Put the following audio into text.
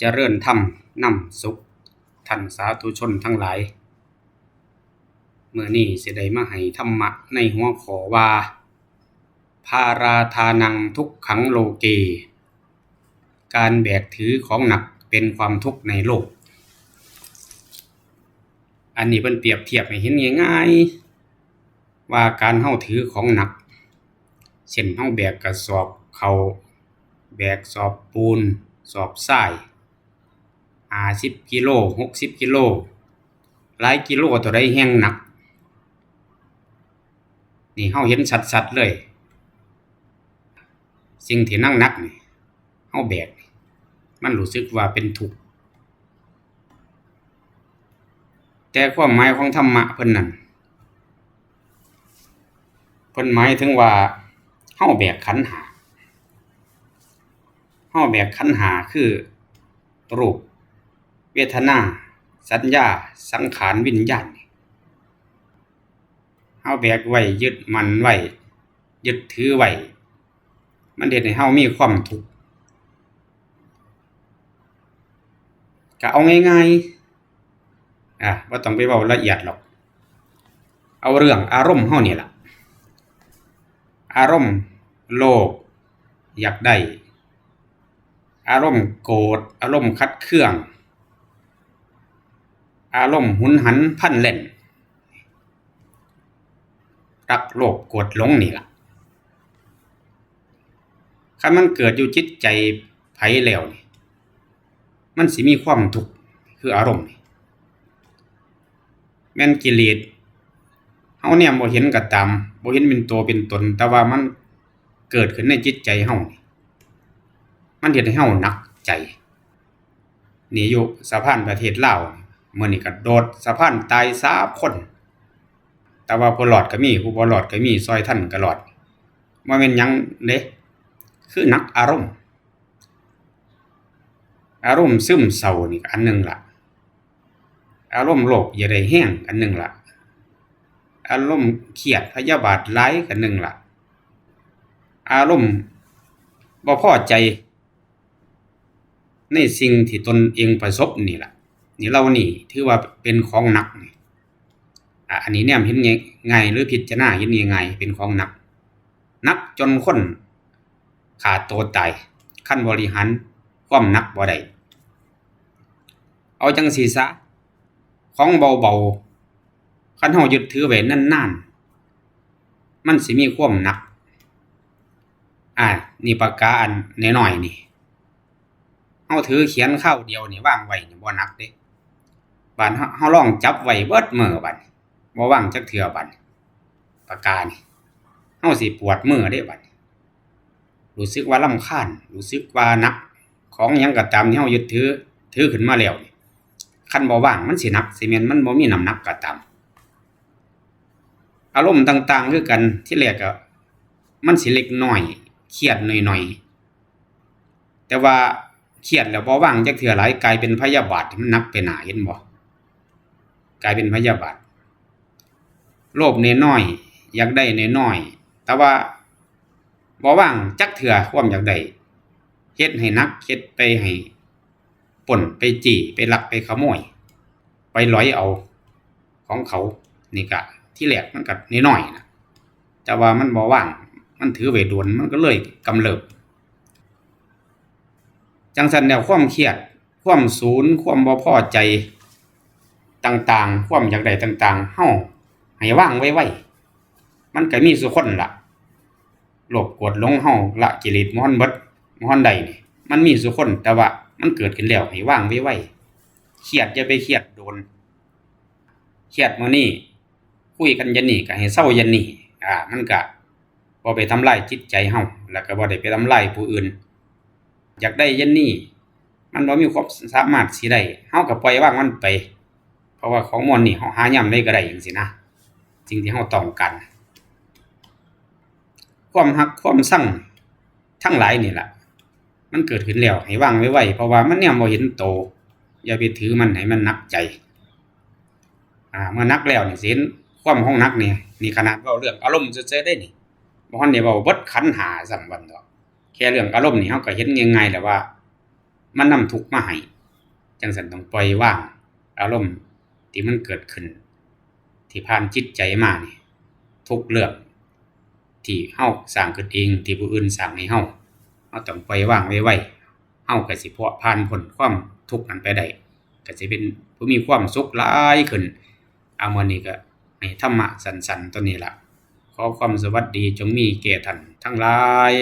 เจริญธรรมนำสุขท่านสาธุชนทั้งหลายเมื่อนี้เสิไดมาให้ธรรมะในหัวขอว่าพาราทานังทุกขังโลเก การแบกถือของหนักเป็นความทุกข์ในโลก อันนี้เป็นเปรียบเทียบให้เห็นง่ายๆ ว่าการเฮาถือของหนัก เช่นเฮาแบกกระสอบเขาแบกสอบปูน สอบทราย ห้าสิบกิโลหกสิบกิโลหลายกิโลตัวใดแห้งหนัก นี่เฮาเห็นชัดๆเลย สิ่งที่นั่งนักนี่เฮาแบกมันรู้สึกว่าเป็นทุกข์แต่ความหมายของธรรมะเพิ่นนั่นเพิ่นหมายถึงว่าเฮาแบกขันหาเฮาแบกขันหาคือรูป เวทนา สัญญา สังขารวิญญาณเฮาแบกไว้ยึดมันไว้ยึดถือไว้มันเฮ็ดให้เฮามีความทุกข์ก็เอาง่ายๆอะบ่าต้องไปเว้าละเอียดหรอก เอาเรื่องอารมณ์เฮานี่ล่ะ อารมณ์โลภอยากได้ อารมณ์โกรธ อารมณ์คัดเครื่อง อารมณ์หุนหันพันแล่น รักโลภโกรธหลงนี่ล่ะคันมันเกิดอยู่จิตใจไผแล้วนี่มันสิมีความทุกข์คืออารมณ์นี่แม่นกิเลสเฮาเนี่ยบ่เห็นก็ตามบ่เห็นเป็นตัวเป็นตน แต่ว่ามันเกิดขึ้นในจิตใจเฮานี่มันเฮ็ดให้เฮาหนักใจนี่อยู่สะพานประเทศลาว มื้อนี้ก็โดดสะพานตาย3คน แต่ว่าผู้รอดก็มีผู้บ่รอดก็มีซอยท่านก็รอดบ่แม่นยังเด้คือนักอารมณ์ อารมณ์ซึมเศร้านี่ก็อันหนึงล่ะอารมณ์โลภอย่าได้แห้งอันหนึงล่ะอารมณ์เครียดพยาบาทหลายก็หนึงล่ะอารมณ์บ่พอใจ ในสิ่งที่ตนเองประสบนี่ล่ะ นี่เรานี่ถือว่าเป็นของหนักอันนี้เนี่ยเห็นไงหรือพิจารณาเห็นง่ายๆเป็นของหนักนักจนคนขาดตัวตายขั้นบริหารความหนักบ่ได้เอาจังสีซะของเบาๆคันเฮายึดถือไว้นานๆ มันสิมีความหนัก อ่า นี่ปากกาอันน้อยๆนี่เฮาถือเขียนข้าวเดียวนี่วางไว้นี่บ่หนักเด้ บาดเฮาลองจับไว้เบิดมือบัดนี้บ่วางจักเทื่อบัดนี้ปากกานี่เฮาสิปวดมือเด้บัดนี้รู้สึกว่ารำคาญรู้สึกว่านัก ของหยังก็ตามที่เฮายึดถือถือขึ้นมาแล้วคันบ่ว่างมันสินักสิแม่นมันบ่มีน้ำหนักก็ตามอารมณ์ต่างๆคือกันที่แรกก็มันสิเล็กน้อยเครียดหน่อยๆแต่ว่าเครียดแล้วบ่ว่างจักเทื่อหลายกลายเป็นพยาบาทมันนักไปหนาเห็นบ่ กลายเป็นพยาบาทโลภเนน้อย อยากได้เนน้อย แต่ว่าบ่ว่างจักเทื่อความอยากได้เฮ็ดให้นักเฮ็ดไปให้ป่นไปจี้ไปลักไปขโมย ไปลอยเอาของเขานี่ก็ที่แรกมันก็น้อยนะแต่ว่ามันบ่ว่าง มันถือไว้โดนมันก็เลยกำเริบจังสันแนวความเครียด ความสูญความบ่พอใจ ต่างๆ ความอยากได้ต่างๆเฮาให้ว่างไว้ไว้มันก็มีสุคนล่ะโลภกรธหลงเฮาละกิเลสมอนบดมอนใดนี่มันมีสุคนแต่ว่ามันเกิดขึ้นแล้วให้ว่างไว้ไว้เครียดอย่าไปเครียดโดนเครียดมื้อนี้คุยกันยันนี้ก็ให้เศร้ายันนี้อ่า มันก็บ่ไปทำลายจิตใจเฮาแล้วก็บ่ได้ไปทำลายผู้อื่น อยากได้ยันนี้มันบ่มีความสามารถสิได้เฮาก็ปล่อยวางมันไป ราะว่าของมวลนี่เฮาหายามได้ก็ได้จังซี่นะสิ่งที่เฮาต้องการความฮักความสั่งทั้งหลายนี่แหละมันเกิดขึ้นแล้วให้ว่างไว้ไว้เพราะว่ามันเนี่ยบ่เห็นโต อย่าไปถือมันให้มันนักใจอ่าเมื่อนักแล้วนี่สินความของนักนี่นี่ขนาดเว้าเรื่องอารมณ์ซื่อได้นี่บ่ทันได้เว้าบดขันหาซ้ํบัดดอกแค่เรื่องอารมณ์นี่เฮาก็เห็นง่ายๆแล้วว่า มันนำทุกข์มาให้จังสันต้องปล่อยว่าง อารมณ์ ที่มันเกิดขึ้น ที่ผ่านจิตใจมานี่ทุกเรื่องที่เฮาสร้างขึ้นเองที่ผู้อื่นสร้างให้เฮาเฮาต้องปล่อยวางไว้ไว้เฮาก็สิเพาะผ่านพ้นความทุกข์นั้นไปได้ก็สิเป็นผู้มีความสุขหลายขึ้นเอามื้อนี้ก็ให้ธรรมะสั้นๆตัวนี้ล่ะขอความสวัสดีจงมีแก่ท่านทั้งหลาย